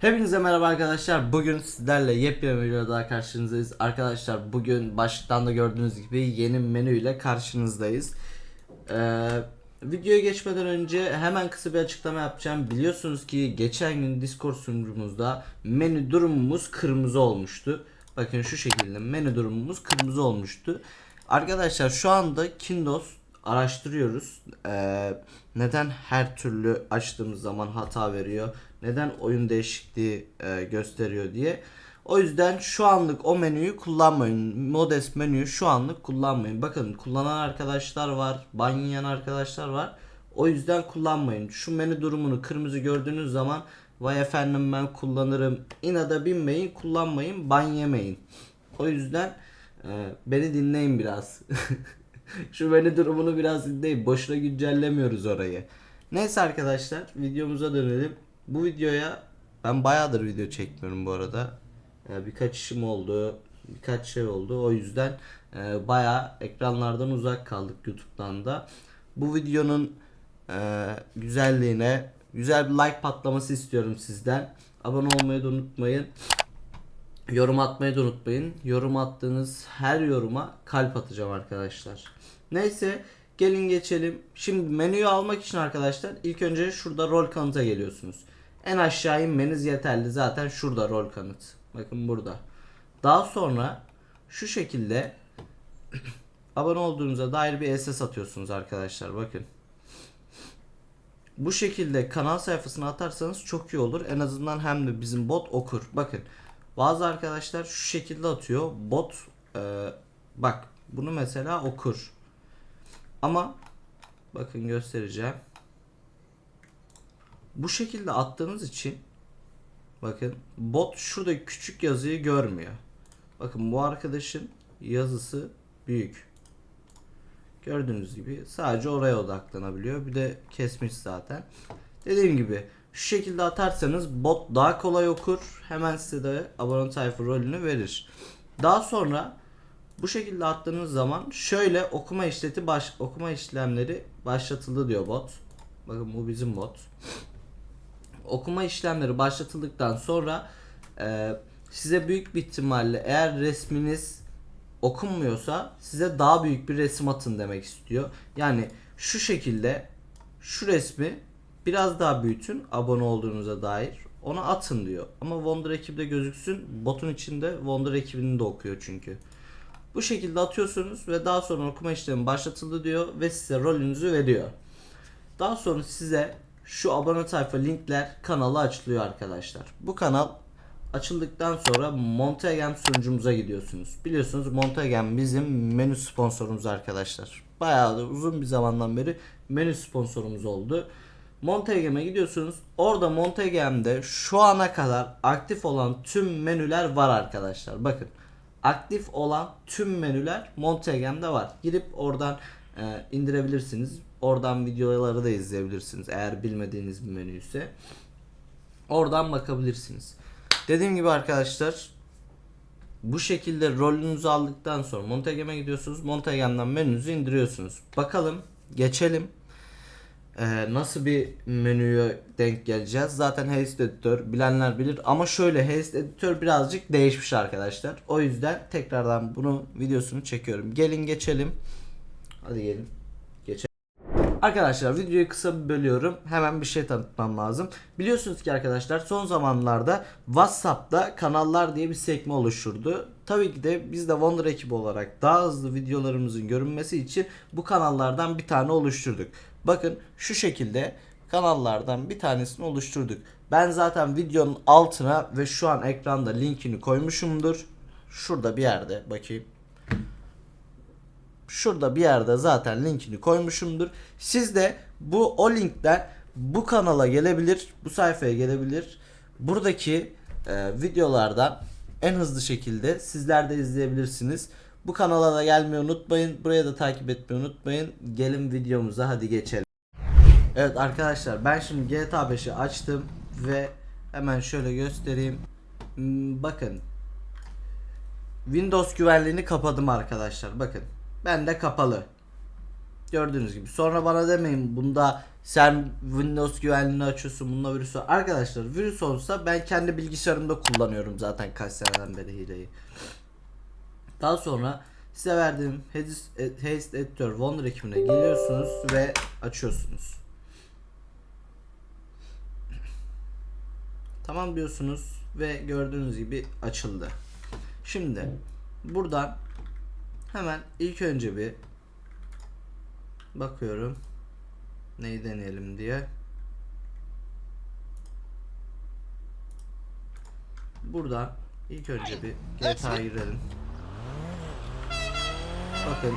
Hepinize merhaba arkadaşlar. Bugün sizlerle yepyeni bir videoda daha karşınızdayız. Arkadaşlar bugün başlıktan da gördüğünüz gibi yeni menüyle karşınızdayız. Ee, videoya geçmeden önce hemen kısa bir açıklama yapacağım. Biliyorsunuz ki geçen gün Discord sunucumuzda menü durumumuz kırmızı olmuştu. Bakın şu şekilde menü durumumuz kırmızı olmuştu. Arkadaşlar şu anda Kindos araştırıyoruz. Ee, neden her türlü açtığımız zaman hata veriyor? Neden oyun değişikliği e, gösteriyor diye. O yüzden şu anlık o menüyü kullanmayın. Modest menüyü şu anlık kullanmayın. Bakın kullanan arkadaşlar var, ban yiyen arkadaşlar var. O yüzden kullanmayın. Şu menü durumunu kırmızı gördüğünüz zaman vay efendim ben kullanırım. İnada binmeyin, kullanmayın, ban yemeyin. O yüzden e, beni dinleyin biraz. Şu menü durumunu biraz dinleyin. Boşuna güncellemiyoruz orayı. Neyse arkadaşlar videomuza dönelim. Bu videoya ben bayağıdır video çekmiyorum bu arada. Ee, birkaç işim oldu. Birkaç şey oldu. O yüzden e, bayağı ekranlardan uzak kaldık YouTube'dan da. Bu videonun e, güzelliğine güzel bir like patlaması istiyorum sizden. Abone olmayı da unutmayın. Yorum atmayı da unutmayın. Yorum attığınız her yoruma kalp atacağım arkadaşlar. Neyse gelin geçelim. Şimdi menüyü almak için arkadaşlar ilk önce şurada rol kanıta geliyorsunuz. En aşağı inmeniz yeterli. Zaten şurada rol kanıt. Bakın burada. Daha sonra şu şekilde abone olduğunuza dair bir SS atıyorsunuz arkadaşlar. Bakın. Bu şekilde kanal sayfasına atarsanız çok iyi olur. En azından hem de bizim bot okur. Bakın bazı arkadaşlar şu şekilde atıyor. Bot e, bak bunu mesela okur. Ama bakın göstereceğim. Bu şekilde attığınız için bakın bot şurada küçük yazıyı görmüyor. Bakın bu arkadaşın yazısı büyük. Gördüğünüz gibi sadece oraya odaklanabiliyor. Bir de kesmiş zaten. Dediğim gibi şu şekilde atarsanız bot daha kolay okur. Hemen size de abone sayfa rolünü verir. Daha sonra bu şekilde attığınız zaman şöyle okuma işleti baş, okuma işlemleri başlatıldı diyor bot. Bakın bu bizim bot. Okuma işlemleri başlatıldıktan sonra e, size büyük bir ihtimalle eğer resminiz okunmuyorsa size daha büyük bir resim atın demek istiyor. Yani şu şekilde şu resmi biraz daha büyütün abone olduğunuza dair. Ona atın diyor. Ama Wonder ekibde gözüksün. Botun içinde Wonder ekibini de okuyor çünkü. Bu şekilde atıyorsunuz ve daha sonra okuma işlemi başlatıldı diyor ve size rolünüzü veriyor. Daha sonra size şu abone sayfa linkler kanalı açılıyor arkadaşlar. Bu kanal açıldıktan sonra Montagem sunucumuza gidiyorsunuz. Biliyorsunuz Montagem bizim menü sponsorumuz arkadaşlar. Bayağı da uzun bir zamandan beri menü sponsorumuz oldu. Montagem'e gidiyorsunuz. Orada Montagem'de şu ana kadar aktif olan tüm menüler var arkadaşlar. Bakın aktif olan tüm menüler Montagem'de var. Girip oradan e, indirebilirsiniz. Oradan videoları da izleyebilirsiniz. Eğer bilmediğiniz bir menü ise. Oradan bakabilirsiniz. Dediğim gibi arkadaşlar bu şekilde rolünüzü aldıktan sonra Montagem'e gidiyorsunuz. Montagem'den menünüzü indiriyorsunuz. Bakalım geçelim. Ee, nasıl bir menüye denk geleceğiz? Zaten Haste Editor bilenler bilir ama şöyle Haste Editor birazcık değişmiş arkadaşlar. O yüzden tekrardan bunu videosunu çekiyorum. Gelin geçelim. Hadi gelin. Arkadaşlar videoyu kısa bir bölüyorum. Hemen bir şey tanıtmam lazım. Biliyorsunuz ki arkadaşlar son zamanlarda WhatsApp'ta kanallar diye bir sekme oluşturdu. Tabii ki de biz de Wonder ekibi olarak daha hızlı videolarımızın görünmesi için bu kanallardan bir tane oluşturduk. Bakın şu şekilde kanallardan bir tanesini oluşturduk. Ben zaten videonun altına ve şu an ekranda linkini koymuşumdur. Şurada bir yerde bakayım. Şurada bir yerde zaten linkini koymuşumdur. Siz de bu o linkten bu kanala gelebilir, bu sayfaya gelebilir. Buradaki e, videolardan en hızlı şekilde sizler de izleyebilirsiniz. Bu kanala da gelmeyi unutmayın. Buraya da takip etmeyi unutmayın. Gelin videomuza hadi geçelim. Evet arkadaşlar ben şimdi GTA 5'i açtım ve hemen şöyle göstereyim. Hmm, Bakın. Windows güvenliğini kapadım arkadaşlar. Bakın. Ben de kapalı. Gördüğünüz gibi. Sonra bana demeyin bunda sen Windows güvenliğini açıyorsun bunda virüs. Arkadaşlar virüs olsa ben kendi bilgisayarımda kullanıyorum zaten kaç seneden beri hileyi. Daha sonra size verdiğim Haste Haste Editor Wonder ekibine geliyorsunuz ve açıyorsunuz. Tamam diyorsunuz ve gördüğünüz gibi açıldı. Şimdi buradan hemen ilk önce bir bakıyorum neyi deneyelim diye. Buradan ilk önce bir GTA girelim. Bakın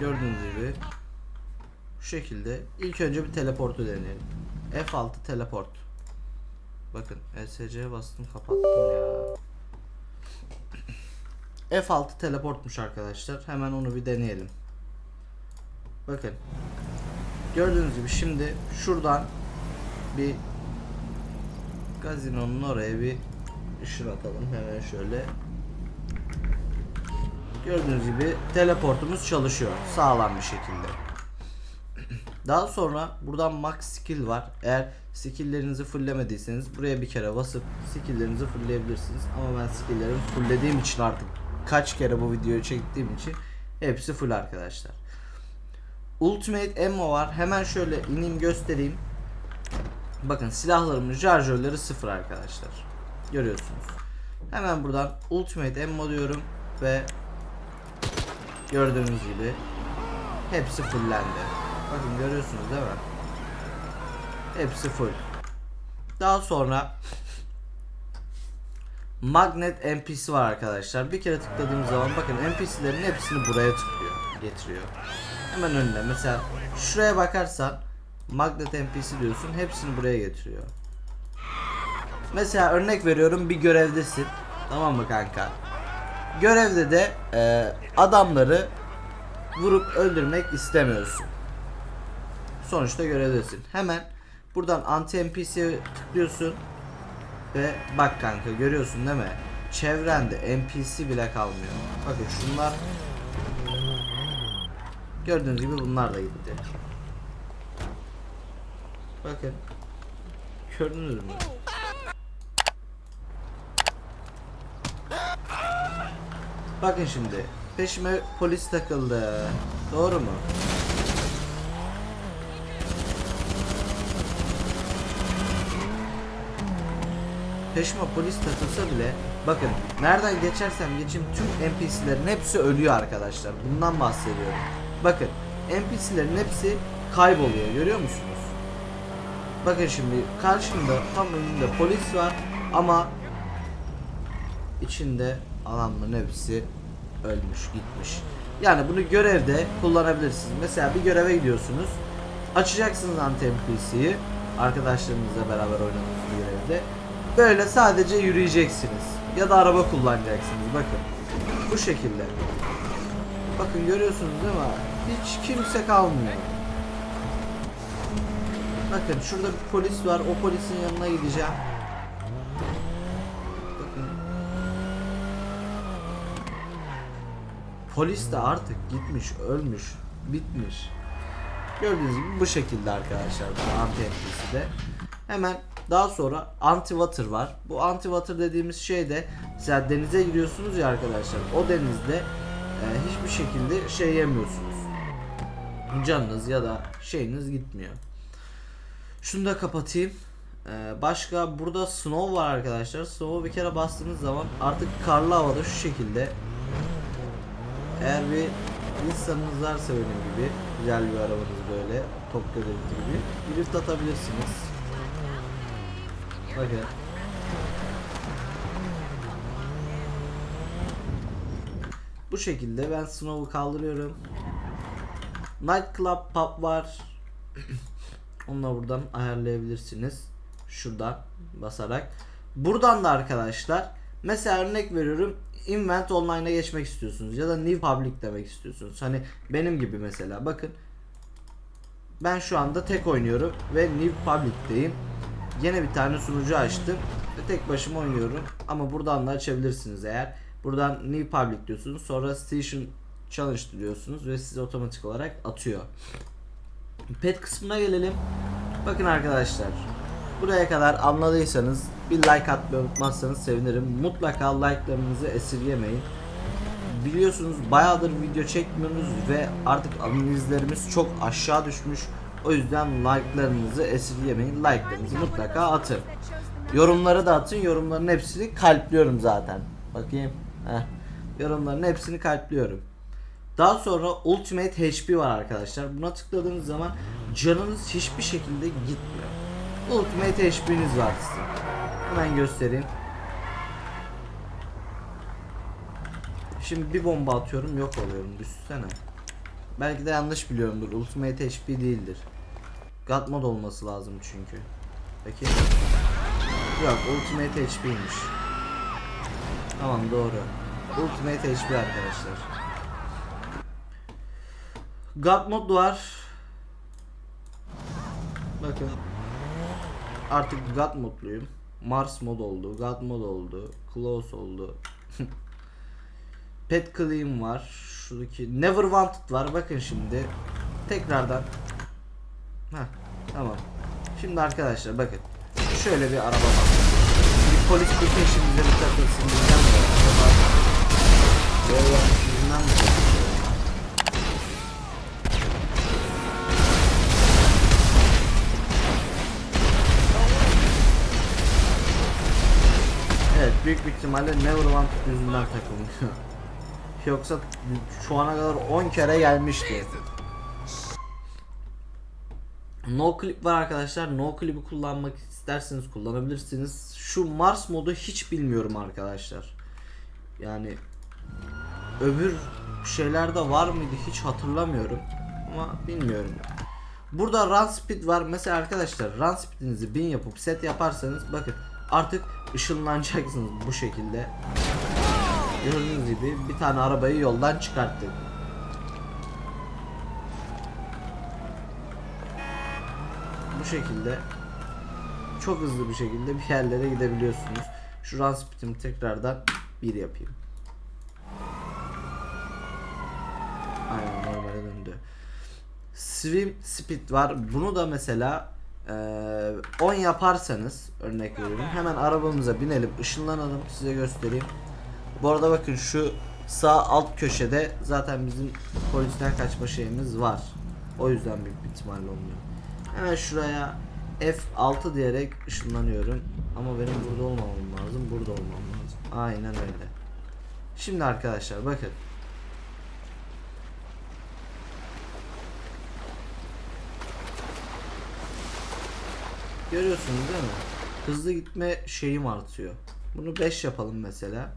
gördüğünüz gibi şu şekilde ilk önce bir teleportu deneyelim. F6 teleport. Bakın ESC'ye bastım kapattım ya. F6 teleportmuş arkadaşlar. Hemen onu bir deneyelim. Bakın. Gördüğünüz gibi şimdi şuradan bir gazinonun oraya bir ışın atalım hemen şöyle. Gördüğünüz gibi teleportumuz çalışıyor sağlam bir şekilde. Daha sonra buradan max skill var. Eğer skilllerinizi fulllemediyseniz buraya bir kere basıp skilllerinizi fullleyebilirsiniz. Ama ben skilllerimi fulllediğim için artık kaç kere bu videoyu çektiğim için hepsi full arkadaşlar. Ultimate ammo var. Hemen şöyle ineyim göstereyim. Bakın silahlarımın şarjörleri sıfır arkadaşlar. Görüyorsunuz. Hemen buradan Ultimate ammo diyorum ve gördüğünüz gibi hepsi fullendi. Bakın görüyorsunuz değil mi? Hepsi full. Daha sonra Magnet NPC var arkadaşlar. Bir kere tıkladığım zaman bakın NPC'lerin hepsini buraya tıklıyor, getiriyor. Hemen önüne. Mesela şuraya bakarsan Magnet NPC diyorsun, hepsini buraya getiriyor. Mesela örnek veriyorum bir görevdesin. Tamam mı kanka? Görevde de e, adamları vurup öldürmek istemiyorsun. Sonuçta görevdesin. Hemen buradan anti NPC'ye tıklıyorsun. Ve bak kanka görüyorsun değil mi? Çevrende NPC bile kalmıyor. Bakın şunlar Gördüğünüz gibi bunlar da gitti. Bakın. Gördünüz mü? Bakın şimdi. Peşime polis takıldı. Doğru mu? Peşime polis takılsa bile bakın nereden geçersem geçeyim tüm NPC'lerin hepsi ölüyor arkadaşlar. Bundan bahsediyorum. Bakın NPC'lerin hepsi kayboluyor görüyor musunuz? Bakın şimdi karşımda tam önünde polis var ama içinde adamların hepsi ölmüş gitmiş. Yani bunu görevde kullanabilirsiniz. Mesela bir göreve gidiyorsunuz. Açacaksınız anti NPC'yi arkadaşlarınızla beraber oynadığınız bir görevde. Böyle sadece yürüyeceksiniz. Ya da araba kullanacaksınız. Bakın. Bu şekilde. Bakın görüyorsunuz değil mi? Hiç kimse kalmıyor. Bakın şurada bir polis var. O polisin yanına gideceğim. Bakın. Polis de artık gitmiş, ölmüş, bitmiş. Gördüğünüz gibi bu şekilde arkadaşlar bu anti NPC'de. Hemen daha sonra anti water var. Bu anti water dediğimiz şey de mesela denize giriyorsunuz ya arkadaşlar. O denizde e, hiçbir şekilde şey yemiyorsunuz. Canınız ya da şeyiniz gitmiyor. Şunu da kapatayım. Ee, başka burada snow var arkadaşlar. Snow'u bir kere bastığınız zaman artık karlı havada şu şekilde eğer bir insanınız varsa benim gibi güzel bir arabanız böyle Tokyo Drift gibi drift atabilirsiniz. Bakın. Bu şekilde ben Snow'u kaldırıyorum. Night Club Pub var. Onu da buradan ayarlayabilirsiniz. Şuradan basarak. Buradan da arkadaşlar mesela örnek veriyorum Invent Online'a geçmek istiyorsunuz ya da New Public demek istiyorsunuz. Hani benim gibi mesela bakın ben şu anda tek oynuyorum ve New Public'teyim. Yine bir tane sunucu açtım ve tek başıma oynuyorum. Ama buradan da açabilirsiniz eğer. Buradan New Public diyorsunuz. Sonra Station Challenge diyorsunuz ve sizi otomatik olarak atıyor. Pet kısmına gelelim. Bakın arkadaşlar. Buraya kadar anladıysanız bir like atmayı unutmazsanız sevinirim. Mutlaka like'larınızı esirgemeyin. Biliyorsunuz bayağıdır video çekmiyoruz ve artık analizlerimiz çok aşağı düşmüş. O yüzden like'larınızı esirgemeyin. Like'larınızı mutlaka atın. Yorumları da atın. Yorumların hepsini kalpliyorum zaten. Bakayım. Heh. Yorumların hepsini kalpliyorum. Daha sonra Ultimate HP var arkadaşlar. Buna tıkladığınız zaman canınız hiçbir şekilde gitmiyor. Ultimate HP'niz var sizin. Hemen göstereyim. Şimdi bir bomba atıyorum yok oluyorum düşünsene. Belki de yanlış biliyorumdur. Ultimate HP değildir. God mod olması lazım çünkü. Peki. Yok Ultimate HP'ymiş. Tamam doğru. Ultimate HP arkadaşlar. God mod var. Bakın. Artık God modluyum. Mars mod oldu, God mod oldu, Close oldu. Pet Clean var. Şuradaki Never Wanted var. Bakın şimdi. Tekrardan. Heh, tamam. Şimdi arkadaşlar bakın. Şöyle bir araba var. Bir polis bir peşimize bir takılsın bizden de. Böyle yüzünden mi? Evet büyük bir ihtimalle Never Wanted yüzünden takılıyor. Yoksa şu ana kadar 10 kere gelmişti. No clip var arkadaşlar. No clip'i kullanmak isterseniz kullanabilirsiniz. Şu Mars modu hiç bilmiyorum arkadaşlar. Yani öbür şeylerde var mıydı hiç hatırlamıyorum. Ama bilmiyorum. Burada run speed var. Mesela arkadaşlar run speed'inizi 1000 yapıp set yaparsanız bakın artık ışınlanacaksınız bu şekilde. Gördüğünüz gibi bir tane arabayı yoldan çıkarttık. Şekilde çok hızlı bir şekilde bir yerlere gidebiliyorsunuz. Şu run speed'imi tekrardan bir yapayım. Aynen normale döndü. Swim speed var. Bunu da mesela eee, 10 yaparsanız örnek veriyorum. Hemen arabamıza binelim, ışınlanalım. Size göstereyim. Bu arada bakın şu sağ alt köşede zaten bizim polisten kaçma şeyimiz var. O yüzden büyük bir ihtimalle olmuyor. Hemen şuraya F6 diyerek ışınlanıyorum. Ama benim burada olmamam lazım. Burada olmam lazım. Aynen öyle. Şimdi arkadaşlar bakın. Görüyorsunuz değil mi? Hızlı gitme şeyim artıyor. Bunu 5 yapalım mesela.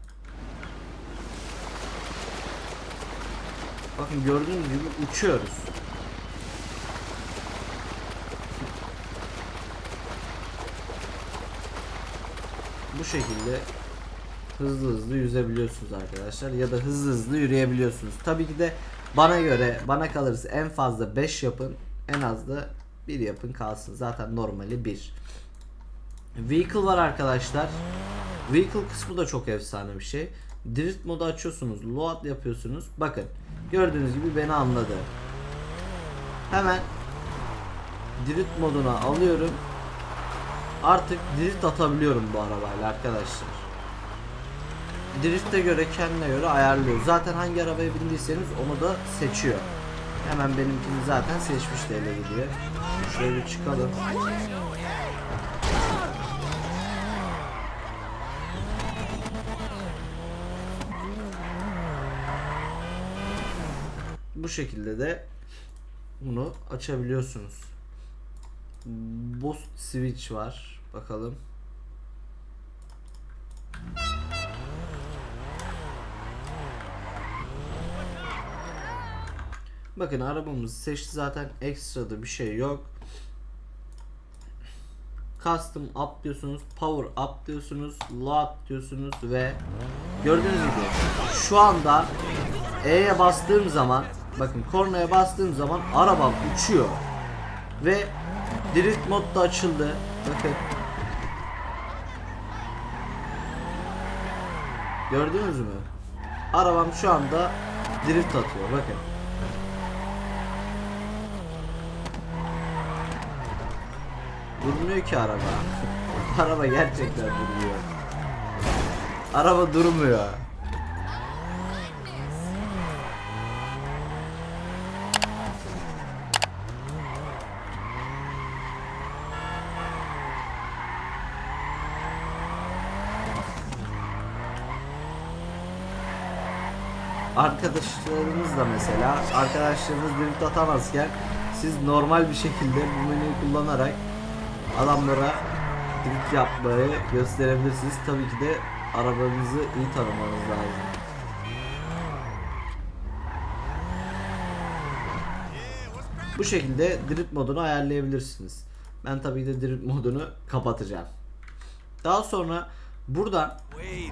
Bakın gördüğünüz gibi uçuyoruz. Bu şekilde hızlı hızlı yüzebiliyorsunuz arkadaşlar ya da hızlı hızlı yürüyebiliyorsunuz. Tabii ki de bana göre bana kalırsa en fazla 5 yapın en az da 1 yapın kalsın. Zaten normali 1. Vehicle var arkadaşlar. Vehicle kısmı da çok efsane bir şey. Drift modu açıyorsunuz. Load yapıyorsunuz. Bakın. Gördüğünüz gibi beni anladı. Hemen drift moduna alıyorum. Artık drift atabiliyorum bu arabayla arkadaşlar. Drift'e göre kendine göre ayarlıyor. Zaten hangi arabaya bindiyseniz onu da seçiyor. Hemen benimkini zaten seçmiş de ele gidiyor. Şöyle çıkalım. Bu şekilde de bunu açabiliyorsunuz. Boost switch var. Bakalım. Bakın arabamızı seçti zaten ekstra da bir şey yok. Custom up diyorsunuz, power up diyorsunuz, load diyorsunuz ve gördüğünüz gibi şu anda E'ye bastığım zaman bakın kornaya bastığım zaman arabam uçuyor ve Drift mod da açıldı. Bakın. Gördünüz mü? Arabam şu anda drift atıyor. Bakın. Durmuyor ki araba. araba gerçekten durmuyor. Araba durmuyor. Arkadaşlarınız da mesela arkadaşlarınız drift atamazken siz normal bir şekilde bu menüyü kullanarak adamlara drift yapmayı gösterebilirsiniz. Tabii ki de arabanızı iyi tanımanız lazım. Bu şekilde drift modunu ayarlayabilirsiniz. Ben tabii de drift modunu kapatacağım. Daha sonra buradan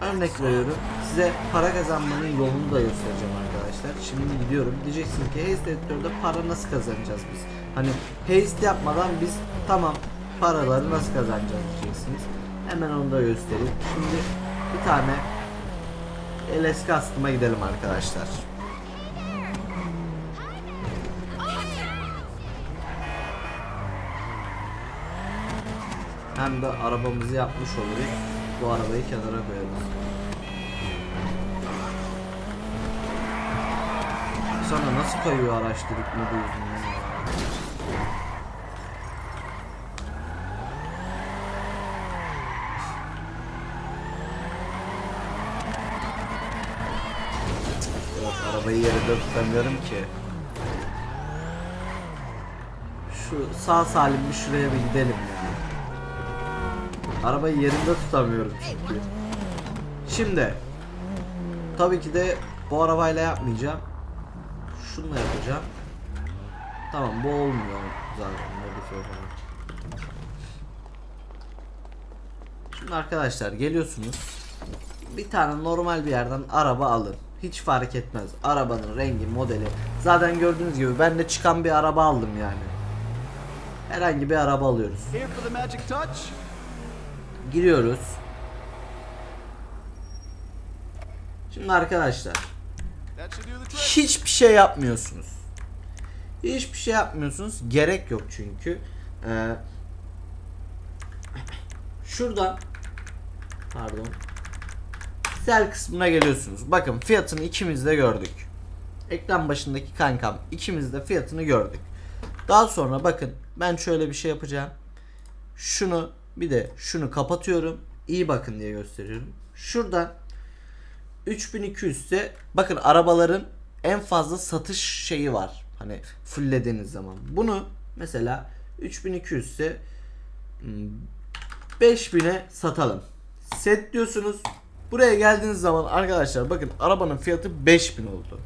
örnek veriyorum size para kazanmanın yolunu da göstereceğim arkadaşlar. Şimdi gidiyorum. Diyeceksiniz ki Haste editörde para nasıl kazanacağız biz? Hani Haste yapmadan biz tamam paraları nasıl kazanacağız diyeceksiniz. Hemen onu da göstereyim. Şimdi bir tane LS Custom'a gidelim arkadaşlar. Hem de arabamızı yapmış oluruz. Bu arabayı kenara koyarız. Sana nasıl kayıyor dedik modu yüzünden ya? Arabayı yerinde tutamıyorum ki. Şu sağ salim bir şuraya bir gidelim ya. Arabayı yerinde tutamıyorum çünkü. Şimdi tabii ki de bu arabayla yapmayacağım. Şununla yapacağım. Tamam bu olmuyor zaten modifiye falan. Şimdi arkadaşlar geliyorsunuz. Bir tane normal bir yerden araba alın. Hiç fark etmez. Arabanın rengi, modeli. Zaten gördüğünüz gibi ben de çıkan bir araba aldım yani. Herhangi bir araba alıyoruz. Giriyoruz. Şimdi arkadaşlar hiçbir şey yapmıyorsunuz. Hiçbir şey yapmıyorsunuz. Gerek yok çünkü. Ee, şuradan pardon sel kısmına geliyorsunuz. Bakın fiyatını ikimiz de gördük. Ekran başındaki kankam ikimiz de fiyatını gördük. Daha sonra bakın ben şöyle bir şey yapacağım. Şunu bir de şunu kapatıyorum. İyi bakın diye gösteriyorum. Şuradan 3200 ise bakın arabaların en fazla satış şeyi var. Hani fulllediğiniz zaman. Bunu mesela 3200 ise hmm, 5000'e satalım. Set diyorsunuz. Buraya geldiğiniz zaman arkadaşlar bakın arabanın fiyatı 5000 oldu.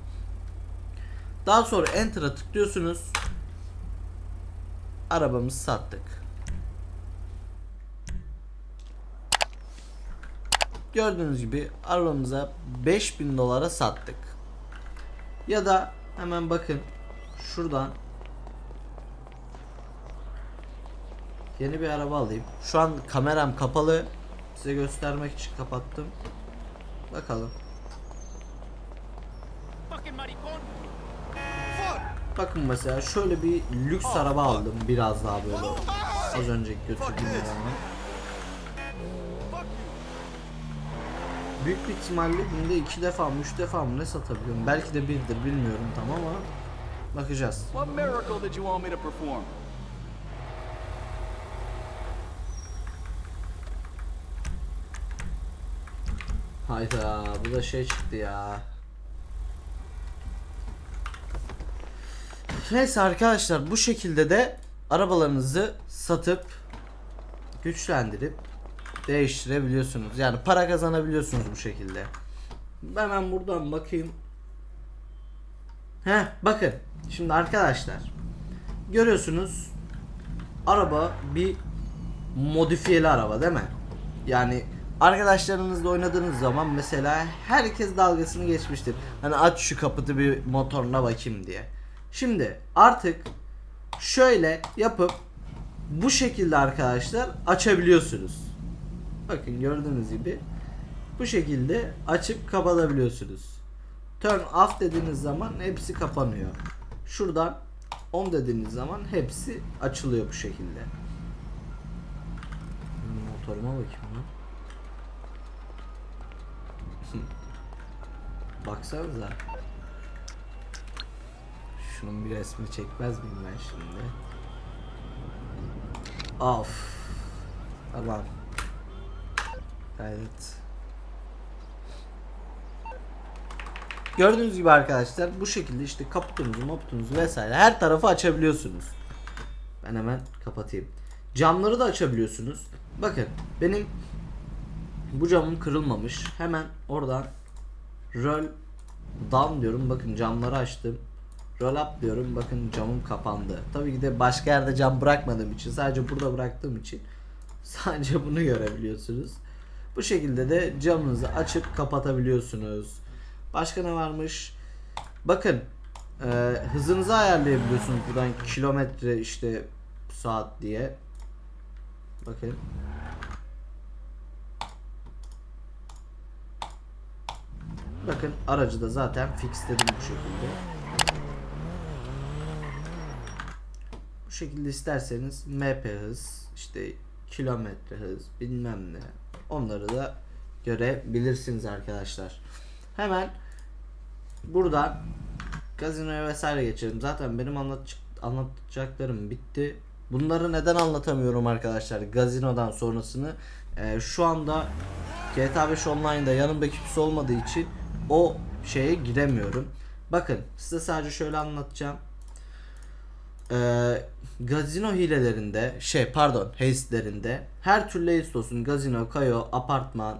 Daha sonra enter'a tıklıyorsunuz. Arabamızı sattık. Gördüğünüz gibi arabamıza 5000 dolara sattık. Ya da hemen bakın şuradan yeni bir araba alayım. Şu an kameram kapalı. Size göstermek için kapattım. Bakalım. Bakın mesela şöyle bir lüks araba aldım. Biraz daha böyle az önceki götürdüğüm arabanın. Büyük bir ihtimalle günde iki defa mı üç defa mı ne satabiliyorum? Belki de birdir bilmiyorum tam ama bakacağız. Hayda bu da şey çıktı ya. Neyse arkadaşlar bu şekilde de arabalarınızı satıp güçlendirip değiştirebiliyorsunuz. Yani para kazanabiliyorsunuz bu şekilde. Hemen buradan bakayım. Heh bakın. Şimdi arkadaşlar görüyorsunuz araba bir modifiyeli araba değil mi? Yani arkadaşlarınızla oynadığınız zaman mesela herkes dalgasını geçmiştir. Hani aç şu kaputu bir motoruna bakayım diye. Şimdi artık şöyle yapıp bu şekilde arkadaşlar açabiliyorsunuz. Bakın gördüğünüz gibi bu şekilde açıp kapatabiliyorsunuz. Turn off dediğiniz zaman hepsi kapanıyor. Şuradan on dediğiniz zaman hepsi açılıyor bu şekilde. Motoruma bakayım lan. Baksanıza. Şunun bir resmini çekmez miyim ben şimdi? Of. Tamam. Gayet. Gördüğünüz gibi arkadaşlar bu şekilde işte kaputunuzu, maputunuzu vesaire her tarafı açabiliyorsunuz. Ben hemen kapatayım. Camları da açabiliyorsunuz. Bakın benim bu camım kırılmamış. Hemen oradan roll down diyorum. Bakın camları açtım. Roll up diyorum. Bakın camım kapandı. Tabii ki de başka yerde cam bırakmadığım için sadece burada bıraktığım için sadece bunu görebiliyorsunuz. Bu şekilde de camınızı açıp kapatabiliyorsunuz. Başka ne varmış? Bakın e, hızınızı ayarlayabiliyorsunuz buradan kilometre işte saat diye. Bakın. Bakın aracı da zaten fixledim bu şekilde. Bu şekilde isterseniz MP hız, işte kilometre hız, bilmem ne. Onları da görebilirsiniz arkadaşlar. Hemen buradan gazinoya vesaire geçelim. Zaten benim anlat anlatacaklarım bitti. Bunları neden anlatamıyorum arkadaşlar? Gazinodan sonrasını. Ee, şu anda GTA 5 Online'da yanımda kimse olmadığı için o şeye giremiyorum. Bakın size sadece şöyle anlatacağım. Ee, gazino hilelerinde şey pardon heistlerinde her türlü heist olsun gazino, kayo, apartman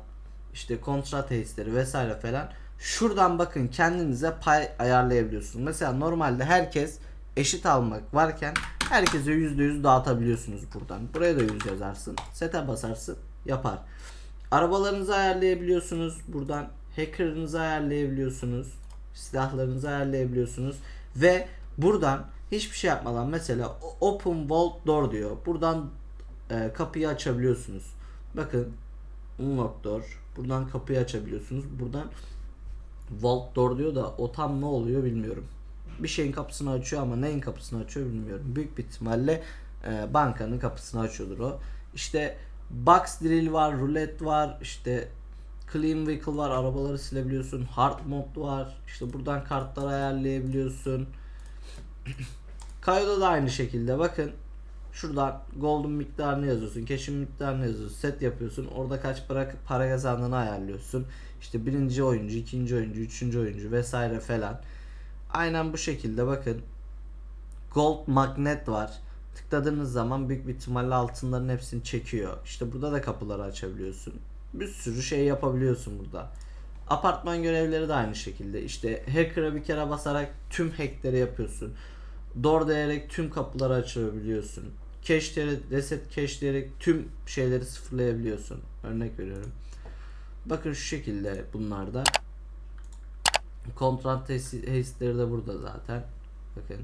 işte kontrat heistleri vesaire falan şuradan bakın kendinize pay ayarlayabiliyorsunuz. Mesela normalde herkes eşit almak varken herkese %100 dağıtabiliyorsunuz buradan. Buraya da 100 yazarsın. Sete basarsın yapar. Arabalarınızı ayarlayabiliyorsunuz. Buradan hacker'ınızı ayarlayabiliyorsunuz. Silahlarınızı ayarlayabiliyorsunuz. Ve buradan hiçbir şey yapmadan mesela open vault door diyor. Buradan e, kapıyı açabiliyorsunuz. Bakın unlock door. Buradan kapıyı açabiliyorsunuz. Buradan vault door diyor da o tam ne oluyor bilmiyorum. Bir şeyin kapısını açıyor ama neyin kapısını açıyor bilmiyorum. Büyük bir ihtimalle e, bankanın kapısını açıyordur o. İşte box drill var, roulette var, işte clean vehicle var, arabaları silebiliyorsun. Hard mod var. İşte buradan kartları ayarlayabiliyorsun. Kayo'da da aynı şekilde bakın. Şuradan golden miktarını yazıyorsun, cash'in miktarını yazıyorsun, set yapıyorsun. Orada kaç para para kazandığını ayarlıyorsun. İşte birinci oyuncu, ikinci oyuncu, üçüncü oyuncu vesaire falan. Aynen bu şekilde bakın. Gold magnet var. Tıkladığınız zaman büyük bir ihtimalle altınların hepsini çekiyor. İşte burada da kapıları açabiliyorsun. Bir sürü şey yapabiliyorsun burada. Apartman görevleri de aynı şekilde. İşte hacker'a bir kere basarak tüm hackleri yapıyorsun. Door diyerek tüm kapıları açabiliyorsun. Cache diyerek, reset cache diyerek tüm şeyleri sıfırlayabiliyorsun. Örnek veriyorum. Bakın şu şekilde bunlar da. Kontrat heistleri de burada zaten. Bakın.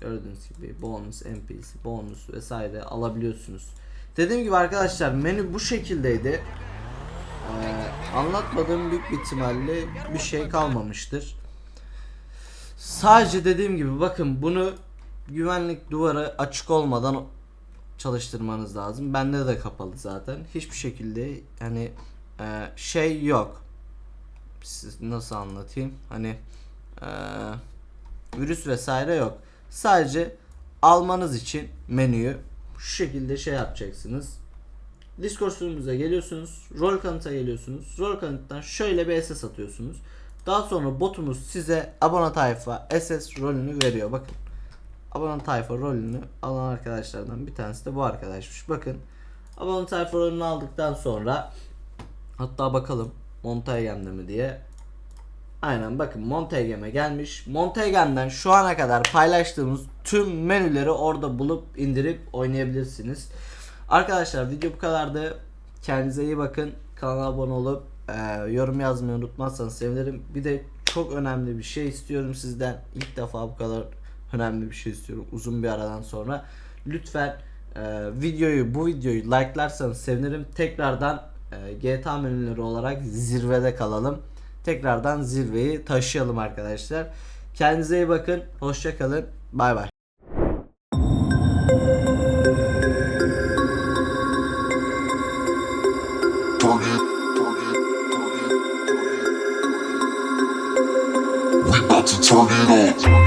Gördüğünüz gibi bonus, NPC, bonus vesaire alabiliyorsunuz. Dediğim gibi arkadaşlar menü bu şekildeydi. Ee, anlatmadığım büyük bir ihtimalle bir şey kalmamıştır. Sadece dediğim gibi bakın bunu güvenlik duvarı açık olmadan çalıştırmanız lazım. Bende de kapalı zaten. Hiçbir şekilde hani e, şey yok. Siz nasıl anlatayım? Hani e, virüs vesaire yok. Sadece almanız için menüyü şu şekilde şey yapacaksınız. Discord sunucumuza geliyorsunuz. Rol kanıta geliyorsunuz. Rol kanıttan şöyle bir SS atıyorsunuz. Daha sonra botumuz size abone tayfa SS rolünü veriyor. Bakın. Abone tayfa rolünü alan arkadaşlardan bir tanesi de bu arkadaşmış. Bakın. Abone tayfa rolünü aldıktan sonra hatta bakalım Montagen'de mi diye. Aynen bakın Montagen'e gelmiş. Montagen'den şu ana kadar paylaştığımız tüm menüleri orada bulup indirip oynayabilirsiniz. Arkadaşlar video bu kadardı. Kendinize iyi bakın. Kanala abone olup e, yorum yazmayı unutmazsanız sevinirim. Bir de çok önemli bir şey istiyorum sizden. İlk defa bu kadar önemli bir şey istiyorum uzun bir aradan sonra. Lütfen e, videoyu bu videoyu like'larsanız sevinirim. Tekrardan e, GTA menüleri olarak zirvede kalalım. Tekrardan zirveyi taşıyalım arkadaşlar. Kendinize iyi bakın. Hoşça kalın. Bay bay. About to turn it up.